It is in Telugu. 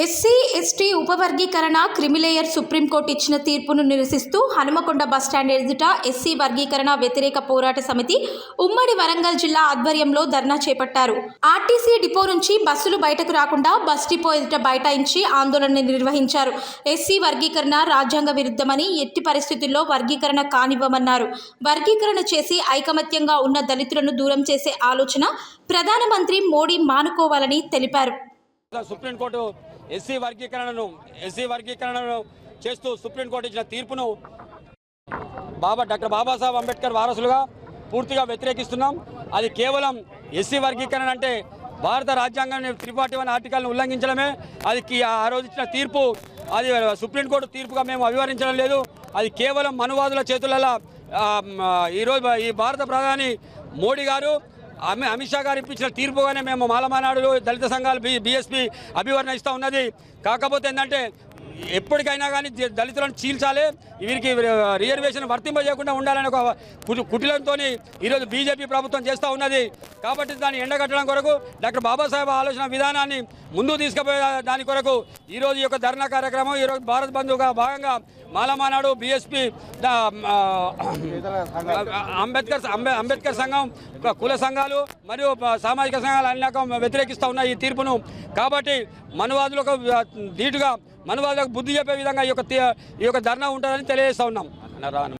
ఎస్సీ ఎస్టీ ఉపవర్గీకరణ క్రిమిలేయర్ సుప్రీంకోర్టు ఇచ్చిన తీర్పును నిరసిస్తూ హనుమకొండ బస్టాండ్ ఎదుట ఎస్సీ వర్గీకరణ వ్యతిరేక పోరాట సమితి ఉమ్మడి వరంగల్ జిల్లా ఆధ్వర్యంలో ధర్నా చేపట్టారు. ఆర్టీసీ డిపో నుంచి బస్సులు బయటకు రాకుండా బస్ డిపో ఎదుట బైఠాయించి ఆందోళన నిర్వహించారు. ఎస్సీ వర్గీకరణ రాజ్యాంగ విరుద్ధమని ఎట్టి పరిస్థితుల్లో వర్గీకరణ కానివ్వమన్నారు. వర్గీకరణ చేసి ఐకమత్యంగా ఉన్న దళితులను దూరం చేసే ఆలోచన ప్రధానమంత్రి మోడీ మానుకోవాలని తెలిపారు. సుప్రీంకోర్టు ఎస్సీ వర్గీకరణను ఎస్సీ వర్గీకరణను చేస్తూ సుప్రీంకోర్టు ఇచ్చిన తీర్పును బాబా డాక్టర్ బాబాసాహెబ్ అంబేద్కర్ వారసులుగా పూర్తిగా వ్యతిరేకిస్తున్నాం. అది కేవలం ఎస్సీ వర్గీకరణ అంటే భారత రాజ్యాంగాన్ని త్రిపాఠి వన్ ఆర్టికల్ను ఉల్లంఘించడమే. అది ఆ రోజు ఇచ్చిన తీర్పు అది సుప్రీంకోర్టు తీర్పుగా మేము అభివరించడం లేదు. అది కేవలం మనువాదుల చేతులలో ఈరోజు ఈ భారత ప్రధాని మోడీ గారు అమిత్ షా గారు ఇప్పించిన తీర్పుగానే మేము మాలమానాడులు దళిత సంఘాలు బి బీఎస్పీ అభివర్ణిస్తూ ఉన్నది కాకపోతే ఏంటంటే ఎప్పటికైనా కానీ దళితులను చీల్చాలి. వీరికి రిజర్వేషన్ వర్తింపజేయకుండా ఉండాలని ఒక కుటిలంతో ఈరోజు బీజేపీ ప్రభుత్వం చేస్తూ ఉన్నది. కాబట్టి దాన్ని ఎండగట్టడం కొరకు డాక్టర్ బాబాసాహెబ్ ఆలోచన విధానాన్ని ముందుకు తీసుకుపోయే దాని కొరకు ఈరోజు ఈ యొక్క ధర్నా కార్యక్రమం ఈరోజు భారత్ బంధుగా భాగంగా మాలమానాడు బీఎస్పీ అంబేద్కర్ అంబే- అంబేద్కర్ సంఘం కుల సంఘాలు మరియు సామాజిక సంఘాలు అన్ని రకం వ్యతిరేకిస్తూ ఉన్నాయి ఈ తీర్పును. కాబట్టి మనువాదులకు ధీటుగా మన వాళ్ళకు బుద్ధి చెప్పే విధంగా ఈ యొక్క ఈ యొక్క ధర్నా ఉంటుందని తెలియజేస్తా ఉన్నాం.